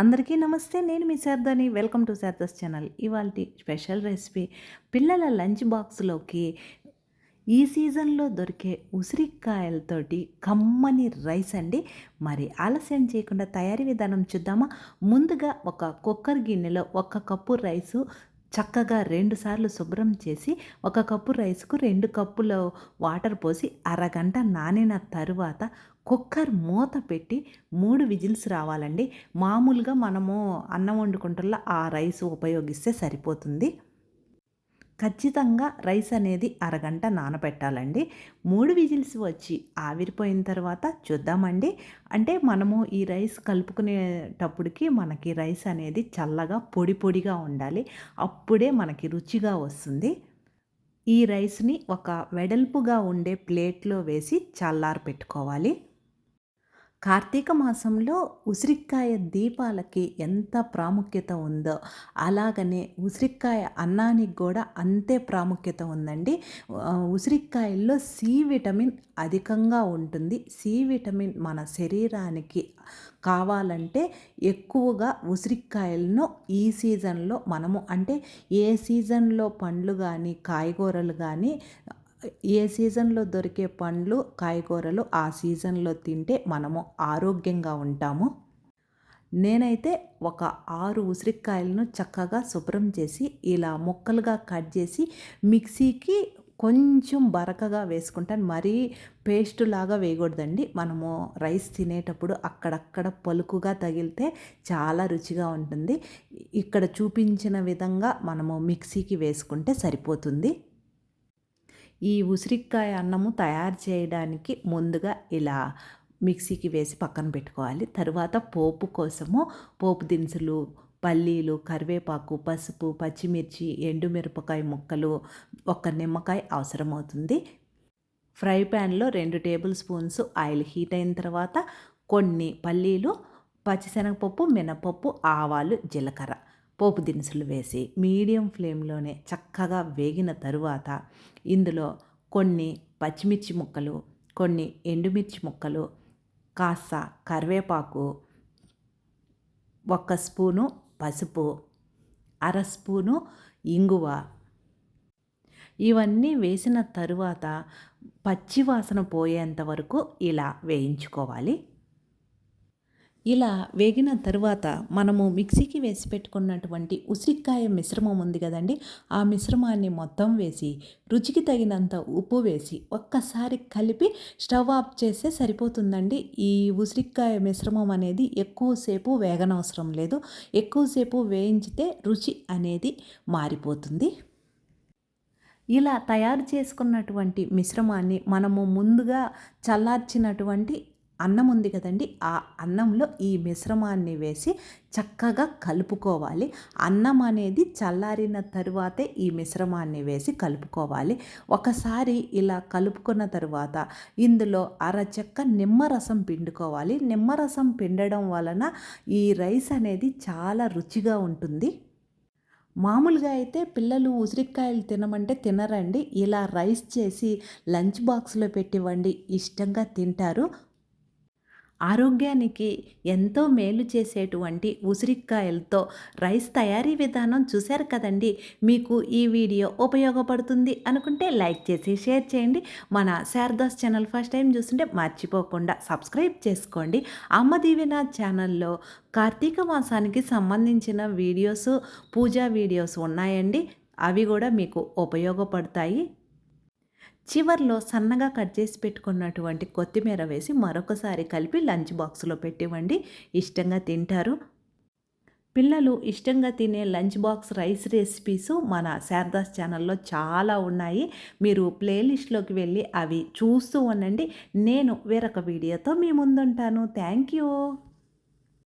అందరికీ నమస్తే నేను మీ శారదాని. Welcome to Sharada's channel. ఇవాళ స్పెషల్ రెసిపీ పిల్లల లంచ్ బాక్స్లోకి ఈ సీజన్లో దొరికే ఉసిరికాయలతోటి కమ్మని రైస్ అండి. మరి ఆలస్యం చేయకుండా తయారీ విధానం చూద్దామా? ముందుగా ఒక కుక్కర్ గిన్నెలో ఒక కప్పు రైసు చక్కగా రెండు సార్లు శుభ్రం చేసి ఒక కప్పు రైస్కు రెండు కప్పుల వాటర్ పోసి అరగంట నానిన తరువాత కుక్కర్ మూత పెట్టి మూడు విజిల్స్ రావాలండి. మామూలుగా మనము అన్నం వండుకుంటున్న ఆ రైస్ ఉపయోగిస్తే సరిపోతుంది. ఖచ్చితంగా రైస్ అనేది అరగంట నానబెట్టాలండి. మూడు విజిల్స్ వచ్చి ఆవిరిపోయిన తర్వాత చూద్దామండి. అంటే మనము ఈ రైస్ కలుపుకునేటప్పటికి మనకి రైస్ అనేది చల్లగా పొడి పొడిగా ఉండాలి. అప్పుడే మనకి రుచిగా వస్తుంది. ఈ రైస్ని ఒక వెడల్పుగా ఉండే ప్లేట్లో వేసి చల్లారి పెట్టుకోవాలి కార్తీక మాసంలో ఉసిరికాయ దీపాలకి ఎంత ప్రాముఖ్యత ఉందో అలాగనే ఉసిరికాయ అన్నానికి కూడా అంతే ప్రాముఖ్యత ఉందండి. ఉసిరికాయల్లో సి విటమిన్ అధికంగా ఉంటుంది. సి విటమిన్ మన శరీరానికి కావాలంటే ఎక్కువగా ఉసిరికాయలను ఈ సీజన్లో మనము అంటే ఏ సీజన్లో పండ్లు కానీ కాయగూరలు కానీ ఏ సీజన్లో దొరికే పండ్లు కాయగూరలు ఆ సీజన్లో తింటే మనము ఆరోగ్యంగా ఉంటాము. నేనైతే ఒక ఆరు ఉసిరికాయలను చక్కగా శుభ్రం చేసి ఇలా ముక్కలుగా కట్ చేసి మిక్సీకి కొంచెం బరకగా వేసుకుంటాను. మరీ పేస్ట్ లాగా వేయకూడదండి. మనము రైస్ తినేటప్పుడు అక్కడక్కడ పలుకుగా తగిలితే చాలా రుచిగా ఉంటుంది. ఇక్కడ చూపించిన విధంగా మనము మిక్సీకి వేసుకుంటే సరిపోతుంది. ఈ ఉసిరికాయ అన్నము తయారు చేయడానికి ముందుగా ఇలా మిక్సీకి వేసి పక్కన పెట్టుకోవాలి. తర్వాత పోపు కోసము పోపు దినుసులు పల్లీలు కరివేపాకు పసుపు పచ్చిమిర్చి ఎండుమిరపకాయ ముక్కలు ఒక నిమ్మకాయ అవసరమవుతుంది. ఫ్రై ప్యాన్లో రెండు టేబుల్ స్పూన్స్ ఆయిల్ హీట్ అయిన తర్వాత కొన్ని పల్లీలు పచ్చిశనగపప్పు మినపప్పు ఆవాలు జీలకర్ర. పోపు దినుసులు వేసి మీడియం ఫ్లేమ్లోనే చక్కగా వేగిన తరువాత ఇందులో కొన్ని పచ్చిమిర్చి ముక్కలు కొన్ని ఎండుమిర్చి ముక్కలు కాస్త కరివేపాకు ఒక స్పూను పసుపు అర స్పూను ఇంగువ. ఇవన్నీ వేసిన తరువాత పచ్చివాసన పోయేంత వరకు ఇలా వేయించుకోవాలి. ఇలా వేగిన తరువాత మనము మిక్సీకి వేసి పెట్టుకున్నటువంటి ఉసిరికాయ మిశ్రమం ఉంది కదండి ఆ మిశ్రమాన్ని మొత్తం వేసి రుచికి తగినంత ఉప్పు వేసి ఒక్కసారి కలిపి స్టవ్ ఆఫ్ చేస్తే సరిపోతుందండి. ఈ ఉసిరికాయ మిశ్రమం అనేది ఎక్కువసేపు వేగనవసరం లేదు. ఎక్కువసేపు వేయించితే రుచి అనేది మారిపోతుంది. ఇలా తయారు చేసుకున్నటువంటి మిశ్రమాన్ని మనము ముందుగా చల్లార్చినటువంటి అన్నం ఉంది కదండి ఆ అన్నంలో ఈ మిశ్రమాన్ని వేసి చక్కగా కలుపుకోవాలి. అన్నం అనేది చల్లారిన తరువాతే ఈ మిశ్రమాన్ని వేసి కలుపుకోవాలి. ఒకసారి ఇలా కలుపుకున్న తరువాత ఇందులో అరచెక్క నిమ్మరసం పిండుకోవాలి. నిమ్మరసం పిండడం వలన ఈ రైస్ అనేది చాలా రుచిగా ఉంటుంది. మామూలుగా అయితే పిల్లలు ఉసిరికాయలు తినమంటే తినరండి. ఇలా రైస్ చేసి లంచ్ బాక్స్లో పెట్టివ్వండి ఇష్టంగా తింటారు. ఆరోగ్యానికి ఎంతో మేలు చేసేటువంటి ఉసిరికాయలతో రైస్ తయారీ విధానం చూశారు కదండి. మీకు ఈ వీడియో ఉపయోగపడుతుంది అనుకుంటే లైక్ చేసి షేర్ చేయండి. మన శారదాస్ ఛానల్ ఫస్ట్ టైం చూస్తుంటే మర్చిపోకుండా సబ్స్క్రైబ్ చేసుకోండి. అమ్మ దీవెన ఛానల్లో కార్తీక మాసానికి సంబంధించిన వీడియోస్ పూజా వీడియోస్ ఉన్నాయండి. అవి కూడా మీకు ఉపయోగపడతాయి. చివర్లో సన్నగా కట్ చేసి పెట్టుకున్నటువంటి కొత్తిమీర వేసి మరొకసారి కలిపి లంచ్ బాక్స్లో పెట్టివ్వండి. ఇష్టంగా తింటారు. పిల్లలు ఇష్టంగా తినే లంచ్ బాక్స్ రైస్ రెసిపీస్ మన శారదాస్ ఛానల్లో చాలా ఉన్నాయి. మీరు ప్లేలిస్ట్లోకి వెళ్ళి అవి చూస్తూ ఉండండి. నేను వేరొక వీడియోతో మీ ముందుంటాను. Thank you.